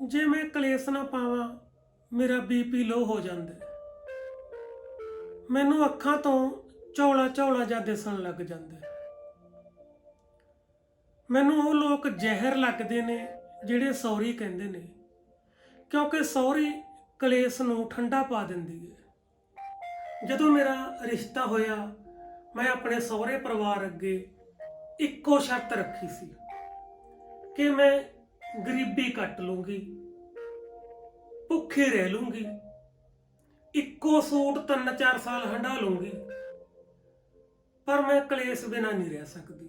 ਜੇ ਮੈਂ ਕਲੇਸ਼ ਨਾ ਪਾਵਾਂ, ਮੇਰਾ ਬੀਪੀ ਲੋ ਹੋ ਜਾਂਦਾ ਮੈਨੂੰ ਅੱਖਾਂ ਤੋਂ ਝੋਲਾ ਝੋਲਾ ਜਾਂ ਦਿਸਣ ਲੱਗ ਜਾਂਦਾ ਮੈਨੂੰ ਉਹ ਲੋਕ ਜ਼ਹਿਰ ਲੱਗਦੇ ਨੇ ਜਿਹੜੇ ਸੌਰੀ ਕਹਿੰਦੇ ਨੇ, ਕਿਉਂਕਿ ਸੌਰੀ ਕਲੇਸ਼ ਨੂੰ ਠੰਡਾ ਪਾ ਦਿੰਦੀ ਹੈ। ਜਦੋਂ ਮੇਰਾ ਰਿਸ਼ਤਾ ਹੋਇਆ, ਮੈਂ ਆਪਣੇ ਸਹੁਰੇ ਪਰਿਵਾਰ ਅੱਗੇ ਇੱਕੋ ਸ਼ਰਤ ਰੱਖੀ ਸੀ ਕਿ ਮੈਂ ਗਰੀਬੀ ਕੱਟ ਲੂੰਗੀ, ਭੁੱਖੇ ਰਹਿ ਲੂੰਗੀ, ਇੱਕੋ ਸੂਟ ਤਿੰਨ ਚਾਰ ਸਾਲ ਹੰਡਾ ਲੂੰਗੀ, ਪਰ ਮੈਂ ਕਲੇਸ਼ ਬਿਨਾ ਨਹੀਂ ਰਹਿ ਸਕਦੀ।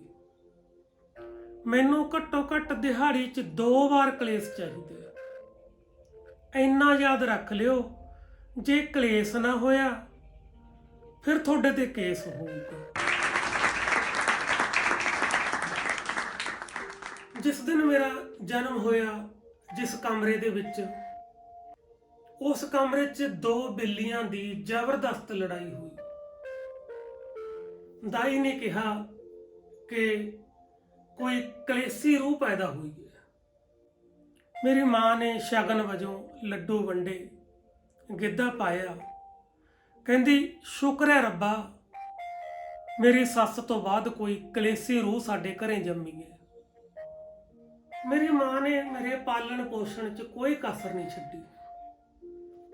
ਮੈਨੂੰ ਘੱਟੋ ਘੱਟ ਦਿਹਾੜੀ 'ਚ ਦੋ ਵਾਰ ਕਲੇਸ਼ ਚਾਹੀਦੇ ਆ ਇੰਨਾ ਯਾਦ ਰੱਖ ਲਿਓ, ਜੇ ਕਲੇਸ਼ ਨਾ ਹੋਇਆ, ਫਿਰ ਤੁਹਾਡੇ ਤੇ ਕੇਸ ਹੋਊਗਾ। ਜਿਸ ਦਿਨ ਮੇਰਾ ਜਨਮ ਹੋਇਆ, ਜਿਸ ਕਮਰੇ ਦੇ ਵਿੱਚ, ਉਸ ਕਮਰੇ 'ਚ ਦੋ ਬਿੱਲੀਆਂ ਦੀ ਜ਼ਬਰਦਸਤ ਲੜਾਈ ਹੋਈ। ਦਾਈ ਨੇ ਕਿਹਾ ਕਿ ਕੋਈ ਕਲੇਸੀ ਰੂਹ ਪੈਦਾ ਹੋਈ ਹੈ। ਮੇਰੀ ਮਾਂ ਨੇ ਸ਼ਗਨ ਵਜੋਂ ਲੱਡੂ ਵੰਡੇ, ਗਿੱਧਾ ਪਾਇਆ। ਕਹਿੰਦੀ, ਸ਼ੁਕਰ ਹੈ ਰੱਬਾ, ਮੇਰੀ ਸੱਸ ਤੋਂ ਬਾਅਦ ਕੋਈ ਕਲੇਸੀ ਰੂਹ ਸਾਡੇ ਘਰੇ ਜੰਮੀ ਹੈ। ਮੇਰੀ ਮਾਂ ਨੇ ਮੇਰੇ ਪਾਲਣ ਪੋਸ਼ਣ 'ਚ ਕੋਈ ਕਸਰ ਨਹੀਂ ਛੱਡੀ।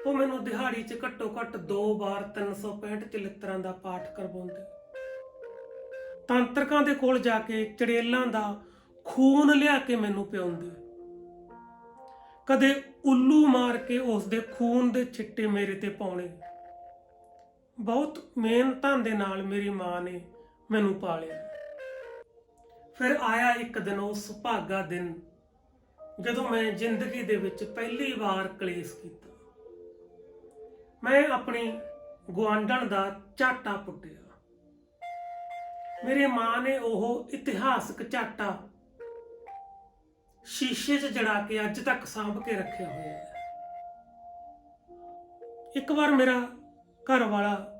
ਉਹ ਮੈਨੂੰ ਦਿਹਾੜੀ 'ਚ ਘੱਟੋ ਘੱਟ ਦੋ ਵਾਰ 365 ਚਲਿੱਤਰਾਂ ਦਾ ਪਾਠ ਕਰਵਾਉਂਦੇ। ਤਾਂਤਰਕਾਂ ਦੇ ਕੋਲ ਜਾ ਕੇ ਚੜੇਲਾਂ ਦਾ ਖੂਨ ਲਿਆ ਕੇ ਮੈਨੂੰ ਪਿਆਉਂਦੇ। ਕਦੇ ਉੱਲੂ ਮਾਰ ਕੇ ਉਸ ਦੇ ਖੂਨ ਦੇ ਛਿੱਟੇ ਮੇਰੇ ਤੇ ਪਾਉਣੇ। ਬਹੁਤ ਮਿਹਨਤਾਂ ਦੇ ਨਾਲ ਮੇਰੀ ਮਾਂ ਨੇ ਮੈਨੂੰ ਪਾਲਿਆ। ਫਿਰ ਆਇਆ ਇੱਕ ਦਿਨ ਉਹ ਸੁਭਾਗਾ ਦਿਨ, ਜਦੋਂ ਮੈਂ ਜ਼ਿੰਦਗੀ ਦੇ ਵਿੱਚ ਪਹਿਲੀ ਵਾਰ ਕਲੇਸ਼ ਕੀਤਾ। ਮੈਂ ਆਪਣੀ ਗੁਆਂਢਣ ਦਾ ਝਾਟਾ ਪੁੱਟਿਆ। ਮੇਰੀ ਮਾਂ ਨੇ ਉਹ ਇਤਿਹਾਸਕ ਝਾਟਾ ਸ਼ੀਸ਼ੇ 'ਚ ਜੜਾ ਕੇ ਅੱਜ ਤੱਕ ਸਾਂਭ ਕੇ ਰੱਖਿਆ ਹੋਇਆ ਹੈ। ਇੱਕ ਵਾਰ ਮੇਰਾ ਘਰ ਵਾਲਾ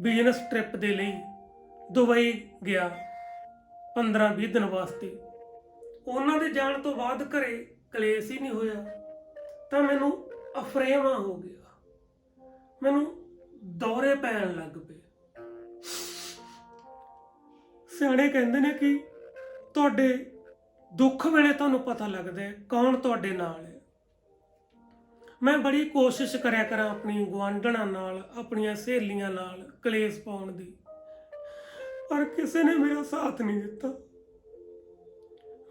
ਬਿਜ਼ਨਸ ਟ੍ਰਿਪ ਦੇ ਲਈ ਦੁਬਈ ਗਿਆ। 15-20 ਦਿਨ ਵਾਸਤੇ। ਉਹਨਾਂ ਦੇ ਜਾਣ ਤੋਂ ਬਾਅਦ ਘਰੇ ਕਲੇਸ਼ ਹੀ ਨਹੀਂ ਹੋਇਆ। ਤਾਂ ਮੈਨੂੰ ਅਫਰੇਵਾ ਹੋ ਗਿਆ। ਮੈਨੂੰ ਦੌਰੇ ਪੈਣ ਲੱਗ ਪਏ। ਸਿਆਣੇ ਕਹਿੰਦੇ ਨੇ ਕਿ ਤੁਹਾਡੇ ਦੁੱਖ ਵੇਲੇ ਤੁਹਾਨੂੰ ਪਤਾ ਲੱਗਦਾ ਹੈ ਕੌਣ ਤੁਹਾਡੇ ਨਾਲ ਹੈ। ਮੈਂ ਬੜੀ ਕੋਸ਼ਿਸ਼ ਕਰਿਆ ਕਰਾਂ ਆਪਣੀ ਗੁਆਂਢਣਾਂ ਨਾਲ, ਆਪਣੀਆਂ ਸਹੇਲੀਆਂ ਨਾਲ ਕਲੇਸ਼ ਪਾਉਣ ਦੀ। ਪਰ ਕਿਸੇ ਨੇ ਮੇਰਾ ਸਾਥ ਨਹੀਂ ਦਿੱਤਾ।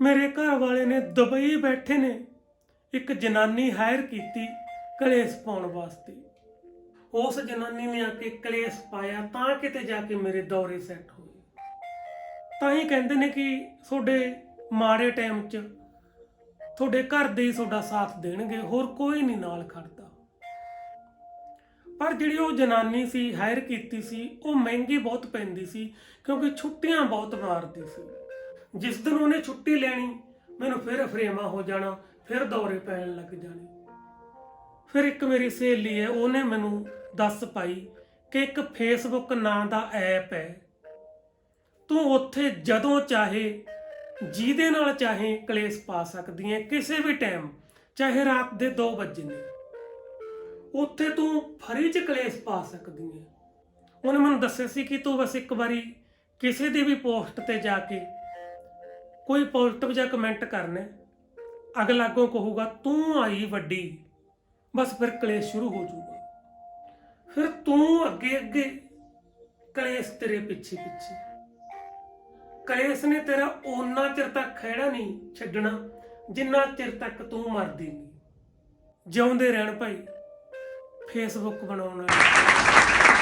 ਮੇਰੇ ਘਰ ਵਾਲੇ ਨੇ ਦੁਬਈ ਬੈਠੇ ਨੇ। ਇੱਕ ਜਨਾਨੀ ਹਾਇਰ ਕੀਤੀ, ਕਲੇਸ਼ ਪਾਉਣ ਵਾਸਤੇ। ਉਸ ਜਨਾਨੀ ਨੇ ਆ ਕੇ ਕਲੇਸ਼ ਪਾਇਆ ਤਾਂ ਕਿਤੇ ਜਾ ਕੇ ਮੇਰੇ ਦੌਰੇ ਸੈੱਟ ਹੋਏ। ਤਾਂ ਹੀ ਕਹਿੰਦੇ ਨੇ ਕਿ ਤੁਹਾਡੇ ਮਾੜੇ ਟਾਈਮ 'ਚ ਤੁਹਾਡੇ ਘਰ ਦੇ ਹੀ ਤੁਹਾਡਾ ਸਾਥ ਦੇਣਗੇ, ਹੋਰ ਕੋਈ ਨਹੀਂ ਨਾਲ ਖੜਦਾ। ਪਰ ਜਿਹੜੀ ਉਹ ਜਨਾਨੀ ਸੀ ਹਾਇਰ ਕੀਤੀ ਸੀ, ਉਹ ਮਹਿੰਗੀ ਬਹੁਤ ਪੈਂਦੀ ਸੀ ਕਿਉਂਕਿ ਛੁੱਟੀਆਂ ਬਹੁਤ ਮਾਰਦੀ ਸੀ। ਜਿਸ ਦਿਨ ਉਹਨੇ ਛੁੱਟੀ ਲੈਣੀ, ਮੈਨੂੰ ਫਿਰ ਫਰੇਮਾ ਹੋ ਜਾਣਾ, ਫਿਰ ਦੌਰੇ ਪੈਣ ਲੱਗ ਜਾਣੇ। ਫਿਰ ਇੱਕ ਮੇਰੀ ਸਹੇਲੀ ਹੈ, ਉਹਨੇ ਮੈਨੂੰ ਦੱਸ ਪਾਈ ਕਿ ਇੱਕ ਫੇਸਬੁੱਕ ਨਾਂ ਦਾ ਐਪ ਹੈ। ਤੂੰ ਉੱਥੇ ਜਦੋਂ ਚਾਹੇ, ਜਿਹਦੇ ਨਾਲ ਚਾਹੇ ਕਲੇਸ਼ ਪਾ ਸਕਦੀ ਹੈ, ਕਿਸੇ ਵੀ ਟਾਈਮ ਚਾਹੇ ਰਾਤ ਦੇ 2 ਵਜੇ ਨੇ ਉੱਥੇ ਤੂੰ ਫਰੀ ਚ ਕਲੇਸ਼ ਪਾ ਸਕਦੀ ਹੈ ਉਹਨੇ ਮੈਨੂੰ ਦੱਸਿਆ ਸੀ ਕਿ ਤੂੰ ਬਸ ਇੱਕ ਵਾਰੀ ਕਿਸੇ ਦੀ ਵੀ ਪੋਸਟ ਤੇ ਜਾ ਕੇ ਕੋਈ ਪੋਜ਼ਿਟਿਵ ਜਾਂ ਕਮੈਂਟ ਕਰਨਾ ਅਗਲਾ ਅੱਗੋਂ ਕਹੂਗਾ, ਤੂੰ ਆਈ ਵੱਡੀ, ਬਸ ਫਿਰ ਕਲੇਸ਼ ਸ਼ੁਰੂ ਹੋ ਜਾਊਗਾ। ਫਿਰ ਤੂੰ ਅੱਗੇ ਅੱਗੇ ਕਲੇਸ਼ ਤੇਰੇ ਪਿੱਛੇ ਪਿੱਛੇ। ਕਲੇਸ਼ ਨੇ ਤੇਰਾ ਓਨਾ ਚਿਰ ਤੱਕ ਖਹਿੜਾ ਨਹੀਂ ਛੱਡਣਾ ਜਿੰਨਾ ਚਿਰ ਤੱਕ ਤੂੰ ਮਰਦੀ ਨਹੀਂ। ਜਿਉਂਦੇ ਰਹਿਣ ਭਾਈ। ਫੇਸਬੁੱਕ ਬਣਾਉਣ। ਵਾਲੇ